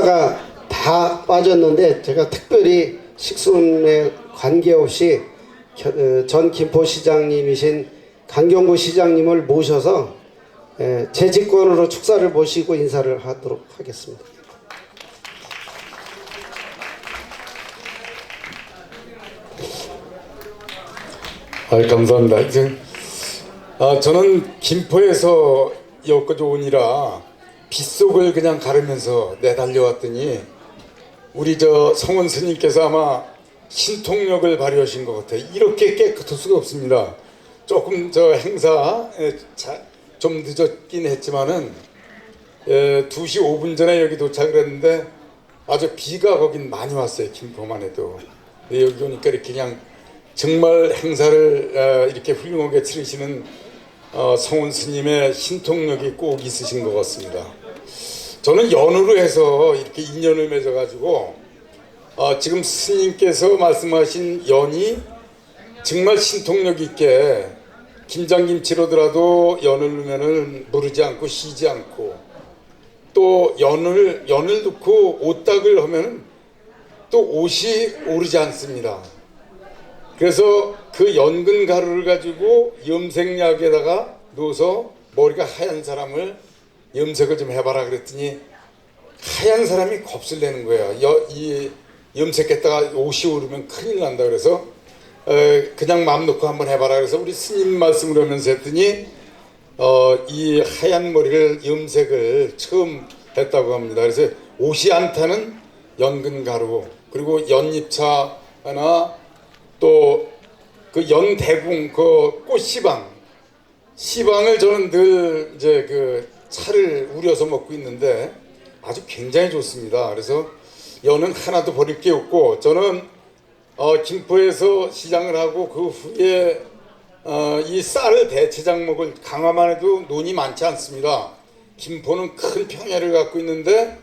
축사가 다 빠졌는데 제가 특별히 식순에 관계없이 겨- 어, 전 김포시장님이신 강경구 시장님을 모셔서 에, 제 직권으로 축사를 모시고 인사를 하도록 하겠습니다. 아, 감사합니다. 아, 저는 김포에서 여기까지 오니라 빗속을 그냥 가르면서 내달려왔더니 우리 저 성원 스님께서 아마 신통력을 발휘하신 것 같아요. 이렇게 깨끗할 수가 없습니다. 조금 저 행사 에, 자- 좀 늦었긴 했지만은 에, 2시 5분 전에 여기 도착을 했는데 아주 비가 거긴 많이 왔어요. 김포만 해도. 근데 여기 오니까 이렇게 그냥 정말 행사를 어, 이렇게 훌륭하게 치르시는 어, 성원 스님의 신통력이 꼭 있으신 것 같습니다. 저는 연으로 해서 이렇게 인연을 맺어가지고 어, 지금 스님께서 말씀하신 연이 정말 신통력 있게 김장김치로더라도 연을 넣으면은 무르지 않고 쉬지 않고 또 연을 연을 넣고 옷닭을 하면은 또 옷이 오르지 않습니다. 그래서 그 연근 가루를 가지고 염색약에다가 넣어서 머리가 하얀 사람을 염색을 좀 해봐라 그랬더니 하얀 사람이 겁을 내는 거예요. 여, 이 염색했다가 옷이 오르면 큰일 난다 그래서 에, 그냥 마음 놓고 한번 해봐라 그래서 우리 스님 말씀을 하면서 했더니 어, 이 하얀 머리를 염색을 처음 했다고 합니다. 그래서 옷이 않다는 연근 가루 그리고 연잎차 하나 또 그 연대궁 그 꽃시방 시방을 저는 늘 이제 그 차를 우려서 먹고 있는데 아주 굉장히 좋습니다. 그래서 연은 하나도 버릴 게 없고 저는 어, 김포에서 시장을 하고 그 후에 어, 이 쌀을 대체장 먹을 강화만 해도 논이 많지 않습니다. 김포는 큰 평야를 갖고 있는데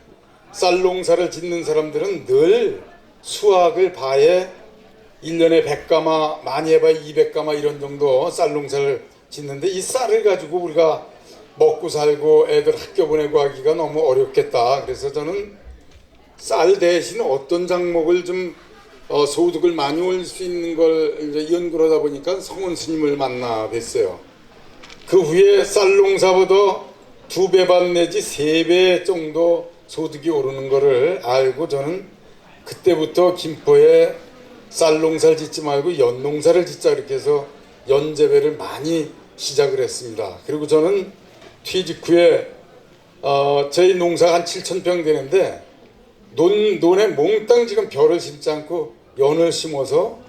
쌀 농사를 짓는 사람들은 늘 수확을 바에 1년에 100가마 많이 해봐야 200가마 이런 정도 쌀 농사를 짓는데 이 쌀을 가지고 우리가 먹고 살고 애들 학교 보내고 하기가 너무 어렵겠다. 그래서 저는 쌀 대신 어떤 장목을 좀 어, 소득을 많이 올릴 수 있는 걸 이제 연구를 하다 보니까 성원 스님을 만나 뵀어요. 그 후에 쌀 농사보다 두 배 반 내지 세 배 정도 소득이 오르는 거를 알고 저는 그때부터 김포에 쌀 농사를 짓지 말고 연 농사를 짓자 이렇게 해서 연재배를 많이 시작을 했습니다. 그리고 저는 퇴직 후에 어, 저희 농사가 한 7천 평 되는데 논, 논에 몽땅 지금 벼를 심지 않고 연을 심어서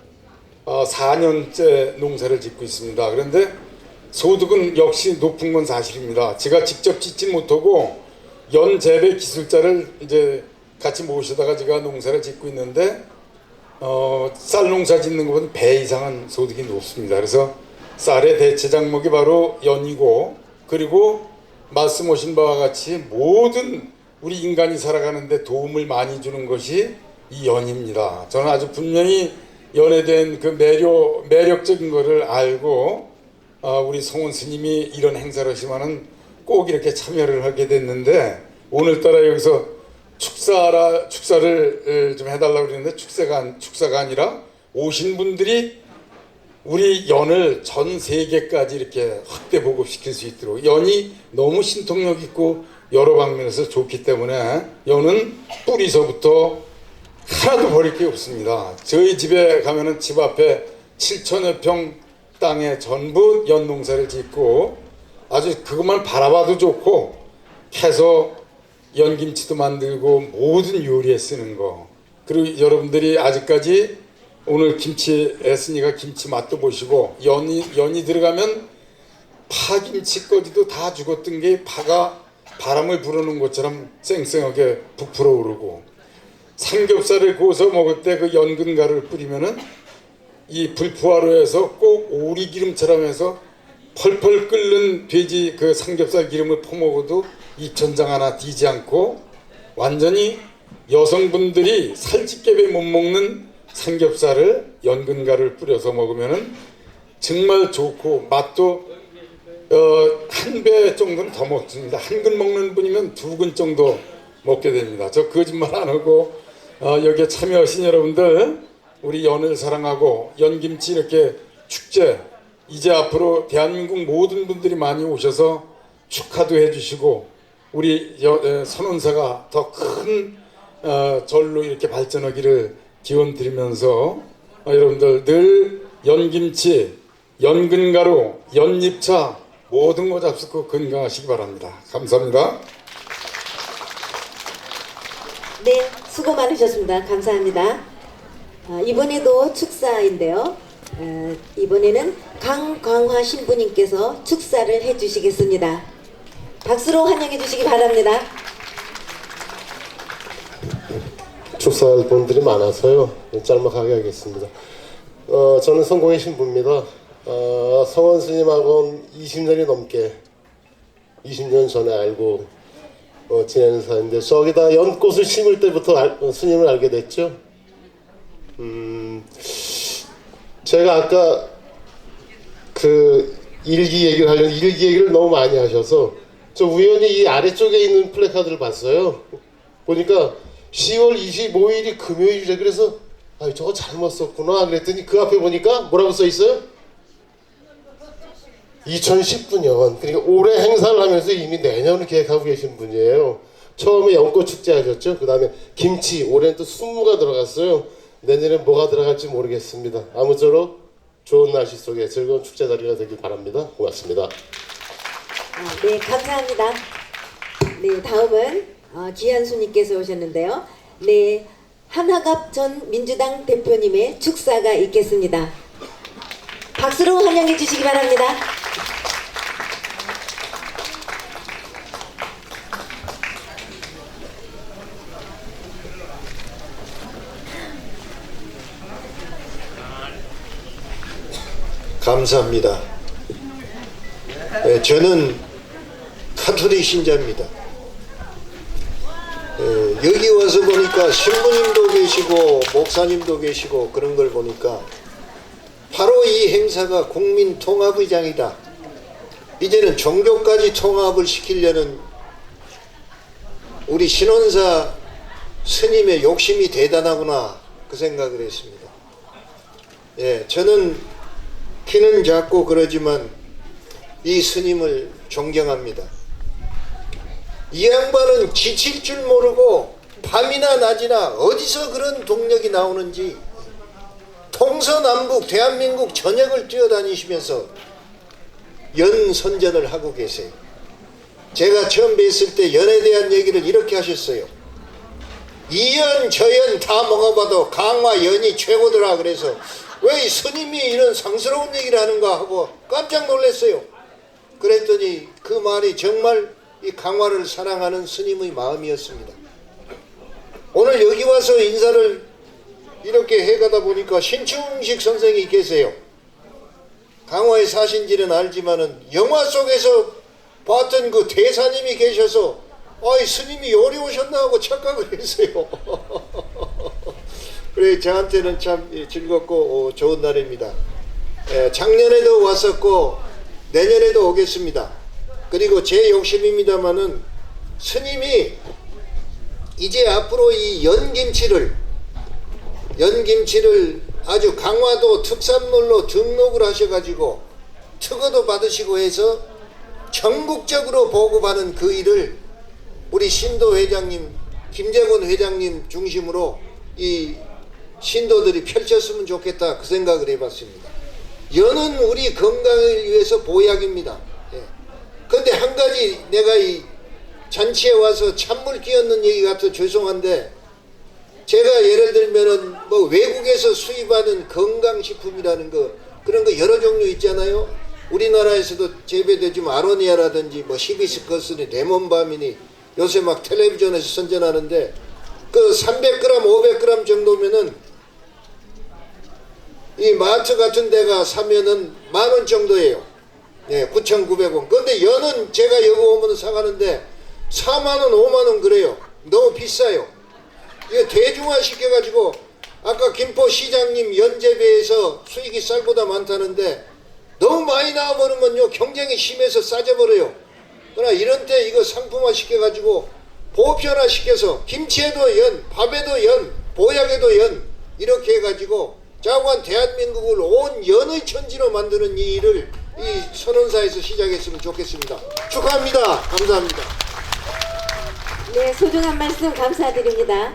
어, 4년째 농사를 짓고 있습니다. 그런데 소득은 역시 높은 건 사실입니다. 제가 직접 짓지 못하고 연 재배 기술자를 이제 같이 모시다가 제가 농사를 짓고 있는데 어, 쌀 농사 짓는 것보다 배 이상은 소득이 높습니다. 그래서 쌀의 대체 장목이 바로 연이고 그리고 말씀하신 바와 같이 모든 우리 인간이 살아가는데 도움을 많이 주는 것이 이 연입니다. 저는 아주 분명히 연에 대한 그 매력 매력적인 것을 알고 아, 우리 성원 스님이 이런 행사를 하시면은 꼭 이렇게 참여를 하게 됐는데 오늘따라 여기서 축사라 축사를 에, 좀 해달라고 그랬는데 축사가 축사가 아니라 오신 분들이 우리 연을 전 세계까지 이렇게 확대 보급시킬 수 있도록 연이 너무 신통력 있고 여러 방면에서 좋기 때문에 연은 뿌리서부터 하나도 버릴 게 없습니다. 저희 집에 가면은 집 앞에 7천여 평 땅에 전부 연 농사를 짓고 아주 그것만 바라봐도 좋고 해서 연김치도 만들고 모든 요리에 쓰는 거 그리고 여러분들이 아직까지 오늘 김치 했으니까 김치 맛도 보시고 연이 연이 들어가면 파김치까지도 다 죽었던 게 파가 바람을 불어넣은 것처럼 쌩쌩하게 부풀어 오르고 삼겹살을 구워서 먹을 때 그 연근 가루를 뿌리면은 이 불포화로 해서 꼭 오리 기름처럼 해서 펄펄 끓는 돼지 그 삼겹살 기름을 퍼먹어도 입천장 하나 뒤지 않고 완전히 여성분들이 살집게배 못 먹는 삼겹살을 연근가루를 뿌려서 먹으면은 정말 좋고 맛도 어, 한 배 정도는 더 먹습니다. 한 근 먹는 분이면 두 근 정도 먹게 됩니다. 저 거짓말 안 하고 어, 여기에 참여하신 여러분들 우리 연을 사랑하고 연김치 이렇게 축제 이제 앞으로 대한민국 모든 분들이 많이 오셔서 축하도 해주시고 우리 여- 에, 선원사가 더큰 어, 절로 이렇게 발전하기를 기원 드리면서 어, 여러분들 늘 연김치, 연근가루, 연잎차 모든 거 잡수고 건강하시기 바랍니다. 감사합니다. 네, 수고 많으셨습니다. 감사합니다. 아, 이번에도 축사인데요. 어, 이번에는 강광화 신부님께서 축사를 해주시겠습니다. 박수로 환영해 주시기 바랍니다. 축사할 분들이 많아서요. 짤막하게 하겠습니다. 어, 저는 성공의 신부입니다. 어, 성원 스님하고는 20년이 넘게 20년 전에 알고 어, 지내는 사이인데 저기다 연꽃을 심을 때부터 알- 어, 스님을 알게 됐죠. 음, 제가 아까 그 일기 얘기를 하려는 일기 얘기를 너무 많이 하셔서 저 우연히 이 아래쪽에 있는 플래카드를 봤어요. 보니까 10월 25일이 금요일이래 그래서 아 저거 잘못 썼구나 그랬더니 그 앞에 보니까 뭐라고 써 있어요? 2019년 그러니까 올해 행사를 하면서 이미 내년을 계획하고 계신 분이에요. 처음에 연꽃 축제 하셨죠. 그 다음에 김치 올해는 또 순무가 들어갔어요. 내년에 뭐가 들어갈지 모르겠습니다. 아무쪼록 좋은 날씨 속에 즐거운 축제 자리가 되길 바랍니다. 고맙습니다. 아, 네, 감사합니다. 네, 다음은 어, 기한수님께서 오셨는데요. 네, 한화갑 전 민주당 대표님의 축사가 있겠습니다. 박수로 환영해 주시기 바랍니다. 감사합니다. 예, 저는 카톨릭 신자입니다. 예, 여기 와서 보니까 신부님도 계시고 목사님도 계시고 그런 걸 보니까 바로 이 행사가 국민 통합의 장이다. 이제는 종교까지 통합을 시키려는 우리 신원사 스님의 욕심이 대단하구나 그 생각을 했습니다. 예, 저는 키는 작고 그러지만 이 스님을 존경합니다. 이 양반은 지칠 줄 모르고 밤이나 낮이나 어디서 그런 동력이 나오는지 동서남북 대한민국 전역을 뛰어다니시면서 연선전을 하고 계세요. 제가 처음 뵀을 때 연에 대한 얘기를 이렇게 하셨어요. 이연 저연 다 먹어봐도 강화 연이 최고더라 그래서 왜이 스님이 이런 상스러운 얘기를 하는가 하고 깜짝 놀랐어요. 그랬더니 그 말이 정말 이 강화를 사랑하는 스님의 마음이었습니다. 오늘 여기 와서 인사를 이렇게 해가다 보니까 신충식 선생이 계세요. 강화에 사신지는 알지만은 영화 속에서 봤던 그 대사님이 계셔서 아이 스님이 요리 오셨나 하고 착각을 했어요. 그래 저한테는 참 즐겁고 어, 좋은 날입니다. 에, 작년에도 왔었고 내년에도 오겠습니다. 그리고 제 욕심입니다마는 스님이 이제 앞으로 이 연김치를 연김치를 아주 강화도 특산물로 등록을 하셔가지고 특허도 받으시고 해서 전국적으로 보급하는 그 일을 우리 신도 회장님, 김재곤 회장님 중심으로 이 신도들이 펼쳤으면 좋겠다 그 생각을 해봤습니다. 연은 우리 건강을 위해서 보약입니다. 예. 근데 한 가지 내가 이 잔치에 와서 찬물 끼얹는 얘기 같아 죄송한데 제가 예를 들면은 뭐 외국에서 수입하는 건강식품이라는 거 그런 거 여러 종류 있잖아요. 우리나라에서도 재배되지만 아로니아라든지 뭐 히비스커스니 레몬밤이니 요새 막 텔레비전에서 선전하는데 그 300g, 500g 정도면은 이 마트 같은 데가 사면은 만 원 정도예요. 예, 9,900원. 근데 연은 제가 여기 오면 사가는데 4만 원, 5만 원 그래요. 너무 비싸요. 이거 대중화 시켜가지고 아까 김포 시장님 연재배에서 수익이 쌀보다 많다는데 너무 많이 나와버리면요 경쟁이 심해서 싸져버려요. 그러나 이런 때 이거 상품화 시켜가지고 보편화 시켜서 김치에도 연, 밥에도 연, 보약에도 연 이렇게 해가지고 자관 대한민국을 온 연의 천지로 만드는 이 일을 이 선언사에서 시작했으면 좋겠습니다. 축하합니다. 감사합니다. 네, 소중한 말씀 감사드립니다.